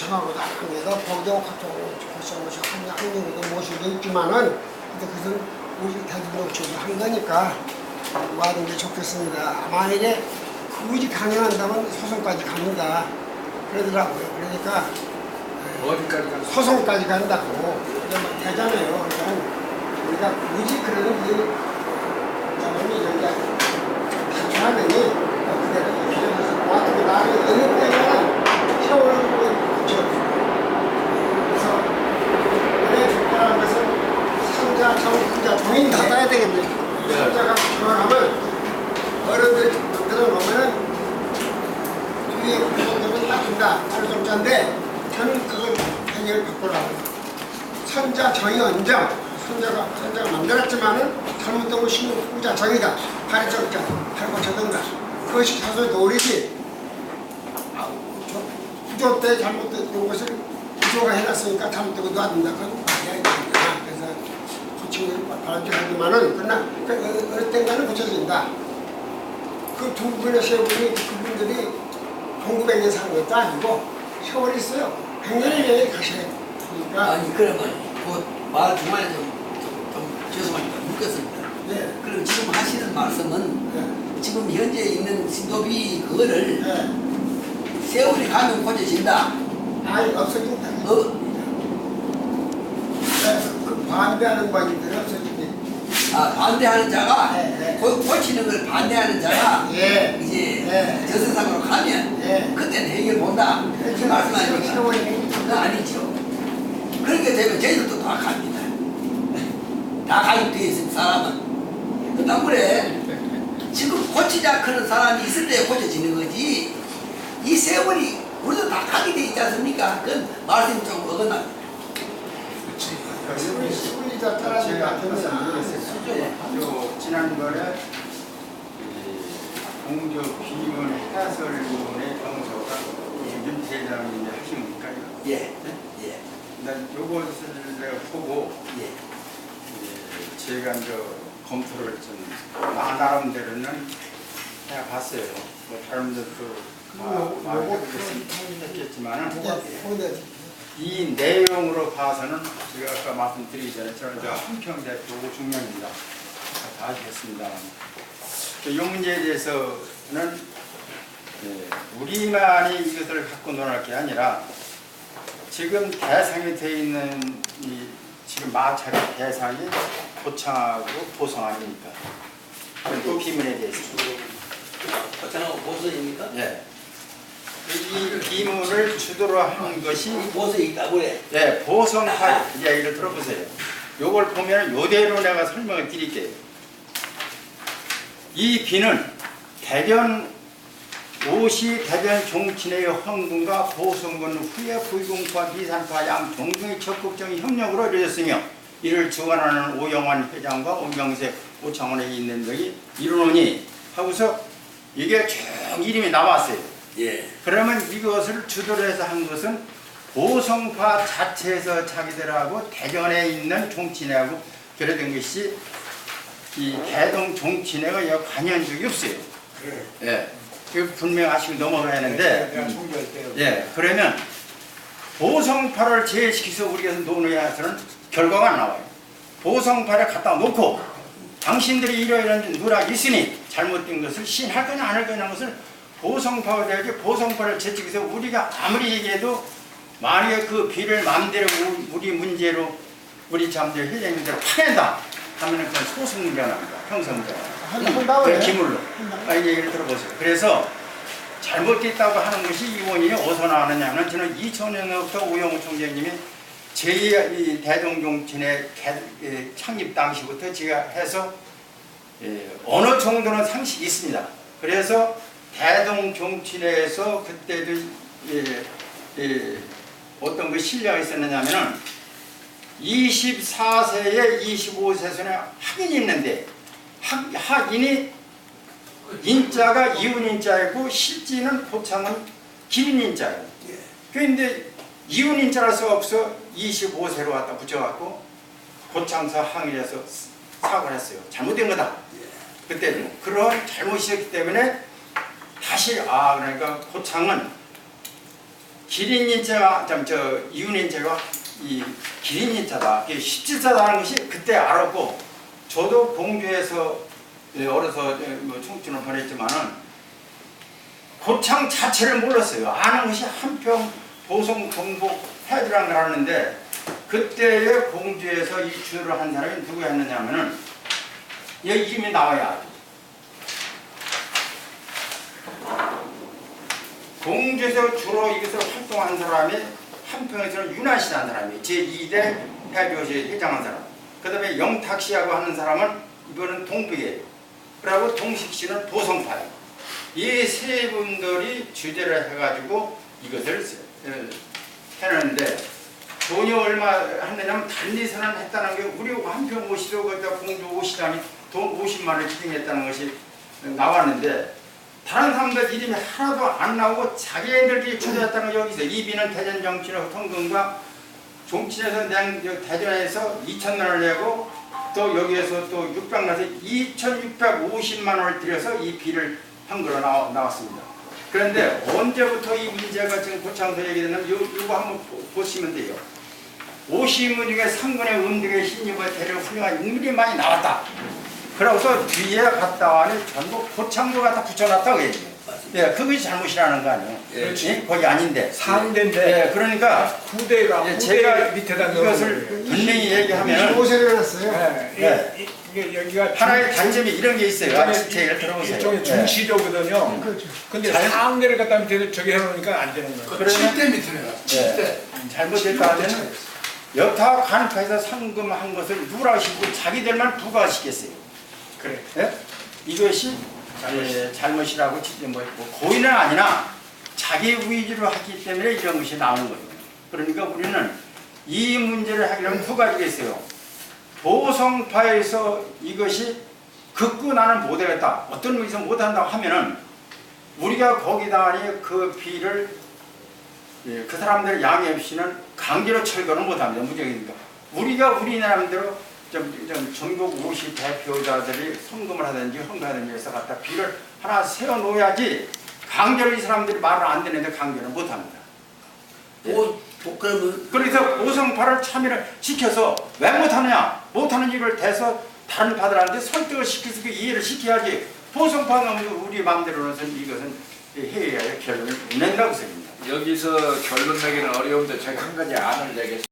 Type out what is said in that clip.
구청하고 나중에도 보도 카톡으로 고성 모시고 한 학년도 모시고 있지만은 근데 그것은 우리 대중노총이 한 거니까 와는 게 좋겠습니다. 만약에 굳이 강행한다면 소송까지 갑니다. 그러더라고요. 그러니까 어디까지 가? 소송까지 간다고 되잖아요. 그러니까 우리가 굳이 그러는 게 저놈이 여기가 탈출하더니 그대로 기억해서 어떻게 나를 어느 때는 세월을 붙여 그래서 그래 죽다는 것은 상자, 정자, 종인 닫아야 되겠네. 상자가 들어가면 어른들이 들어놓으면 구성되면 닦는다. 하루 정자인데 저는 그걸 해결 바꾸려고. 선자 정의 언정. 선자가 선자가 만들었지만은 잘못된 거 신고 후자 정의다 발고 저든가. 그것이 아, 저 구조 때 잘못된 것을 구조가 해놨으니까 잘못되고 놔둔다. 구청이 발전하지만은 그러나 그 어- 어느 때인가는 고쳐진다. 그 두 분의 세분이 그분들이 1900년 사는 것도 아니고 세월이 있어요 100년이 내에 가셔야 되니까 아니 그러면 그말 중간에 좀, 좀, 좀 죄송합니다 묻겠습니다. 네. 그럼 지금 하시는 말씀은 네. 지금 현재 있는 신도비 그거를 네. 세월이 가면 고쳐진다. 아니 없어진다. 어, 그래서 그 반대하는 관계들이 없어진대. 아, 반대하는 자가 네, 네. 고, 고치는 걸 반대하는 자가 예. 이제 네. 저 세상으로 가면 예. 그때는 해결 본다. 이 말씀 아닙니까? 세월이 그건 아니죠. 그렇게 되면 저희들도 다 갑니다. 다 가입되어 있는 사람은. 그다음 그래. 지금 고치자 그런 사람이 있을 때 고쳐지는 거지. 이 세월이 우리도 다 가게 돼 있지 않습니까? 그건 말씀이 좀 어긋나. 세월이 따라서 같으면 네. 요 지난번에 이 공조 비문 해설위원회 병서가 윤 대장님이 하신 거니까요. 예. 예. 난 요것을 내가 보고 예. 예, 제가 이제 검토를 좀 나- 나름대로는 해봤어요. 뭐 다른 분들도 요거- 말했겠지만은 이 내용으로 봐서는 제가 아까 말씀드리기 전에 저는 저 한평 대표 중령입니다. 다 아시겠습니다. 이 문제에 대해서는 예, 우리만이 이것을 갖고 논할 게 아니라 지금 대상이 되어 있는 이 지금 마찰의 대상이 고창하고 보성 아닙니까? 이 비문에 대해서. 거창하고 보수입니까? 예. 이 비문을 주도로 한 것이 보수 있다고 그래. 네, 보성파 이야기를 들어보세요. 요걸 보면 요대로 내가 설명을 드릴게요. 이 비는 대전 오시 대전 종친의 황군과 보성군 후에 불공파 비산파 양 종중의 적극적인 협력으로 이루어졌으며 이를 주관하는 오영환 회장과 오경세 오창원에 있는 등이 이루노니 하고서 이게 쭉 이름이 나왔어요. 예. 그러면 이것을 주도로 해서 한 것은 보성파 자체에서 자기들하고 대전에 있는 종친회하고 결여된 것이 이 대동 종친회가 여 관여한 적이 없어요. 그래. 예. 그 분명 아시고 넘어가야 하는데 내가 때 예. 그러면 보성파를 제외시켜서 우리가 논의해서는 결과가 안 나와요. 보성파를 갖다 놓고 당신들이 이러이런 누락이 있으니 잘못된 것을 시인할 거냐 안 할 거냐 하는 것을 보성파가 되야지 보성파를 제치해서 우리가 아무리 얘기해도 만약에 그 비를 마음대로 우- 우리 문제로 우리 잠들 회장님들 파낸다 하면 은 그건 소송 문제가 납니다. 한다 그 기물로 아, 이 얘기를 들어보세요. 그래서 잘못됐다고 하는 것이 이 원인이 어디서 나왔느냐면 저는 2000년부터 우영우 총장님이 제2 대동종친의 개- 예, 창립 당시부터 제가 해서 예, 어느 정도는 상식이 있습니다. 그래서 대동종친회에서 그때도 예, 예, 어떤 그 신뢰가 있었느냐면은 24세에 25세 선에 학인이 있는데 학, 학인이 인자가 이운인자이고 실지는 고창은 기린인자예요. 그런데 이운인자라서 없어 25세로 갖다 붙여갖고 고창서 항일에서 사과를 했어요. 잘못된 거다. 그때는 그런 잘못이었기 때문에 다시 아 그러니까 고창은 기린인자가 좀저 이윤인자가 이 기린인자다, 십지자다는 것이 그때 알았고 저도 공주에서 예, 어려서 예, 뭐 청춘을 보냈지만은 고창 자체를 몰랐어요. 아는 것이 한평 보성 동복 해주란 걸 아는데 그때의 공주에서 이 주를 한 사람이 누구였느냐면은 여기 이름이 나와야 알죠. 공주에서 주로 이것을 활동한 사람이 한평에서는 윤하시라는 사람이 제2대 해교시 회장한 사람. 그 다음에 영탁씨하고 하는 사람은 이거는 동북이에요. 그리고 동식씨는 보성파예요. 이 세 분들이 주제를 해가지고 이것을 어, 해놨는데 돈이 얼마 했느냐면 단리선언 했다는 게 우리 한평 오시려고 거기다 공주 오시다니 돈 50만 원 기증했다는 것이 나왔는데 다른 사람들 이름이 하나도 안 나오고 자기네들끼리 주도했다는 게 여기 있어요. 이비는 대전 정치는 통근과 종친에서 낸저 대전에서 2천만 원을 내고 또 여기에서 또 600만 원에서 2,650만 원을 들여서 이 비를 한 거로 나와, 나왔습니다. 그런데 언제부터 이 문제가 지금 고창서 얘기되냐면 요, 요거 한번 보- 보시면 돼요. 오시문 중에 상군의 음득의 신유가 대려 훌륭한 인물이 많이 나왔다. 그러고서 뒤에 갔다 와니 전부 고창도 갖다 붙여놨다고 얘기해요. 예, 그것이 잘못이라는 거 아니에요. 그렇지. 예, 거기 아닌데. 상대인데 예, 그러니까 후대가 예, 후대 제가 밑에다 넣은 이것을. 분명히 얘기하면 25세를 해놨어요. 예, 네. 이- 이- 이게 여기가 하나의 단점이 이런 게 있어요. 아, 제 얘기를 들어보세요. 일종의 예. 중시도거든요. 그렇죠. 근데 잘- 상대를 갖다 밑에 저기 해놓으니까 안 되는 거예요. 그 7대 밑으로 가. 7대. 잘못됐다 하면 여타 간파에서 상금한 것을 누라시고 자기들만 부과시켰어요. 그래. 예? 이것이 예, 잘못이라고 치- 뭐, 뭐 고의는 아니나 자기 위주로 했기 때문에 이런 것이 나오는 거예요. 그러니까 우리는 이 문제를 하려면 두 가지가 있어요. 보성파에서 이것이 극구 나는 못하겠다. 어떤 의미에서 못한다고 하면은 우리가 거기다 그 비를 예, 그 사람들 양해 없이는 강제로 철거는 못합니다. 무적이니까. 우리가 우리 나름대로 좀, 좀 전국 50 대표자들이 성금을 하든지 헌금하든지 해서 갖다 비를 하나 세워놓아야지 강제로 이 사람들이 말을 안 듣는데 강제는 못합니다. 뭐, 뭐 그러면 그래서 오성파를 참여를 시켜서 왜 못하느냐 못하는 일을 대서 다른 파들한테 설득을 시켜서 그 이해를 시켜야지 보성파는 우리 마음대로는 이것은 해외의 결론을 낸다고 생각합니다. 여기서 결론 내기는 어려운데 제가 한 가지 안을 내겠습니다.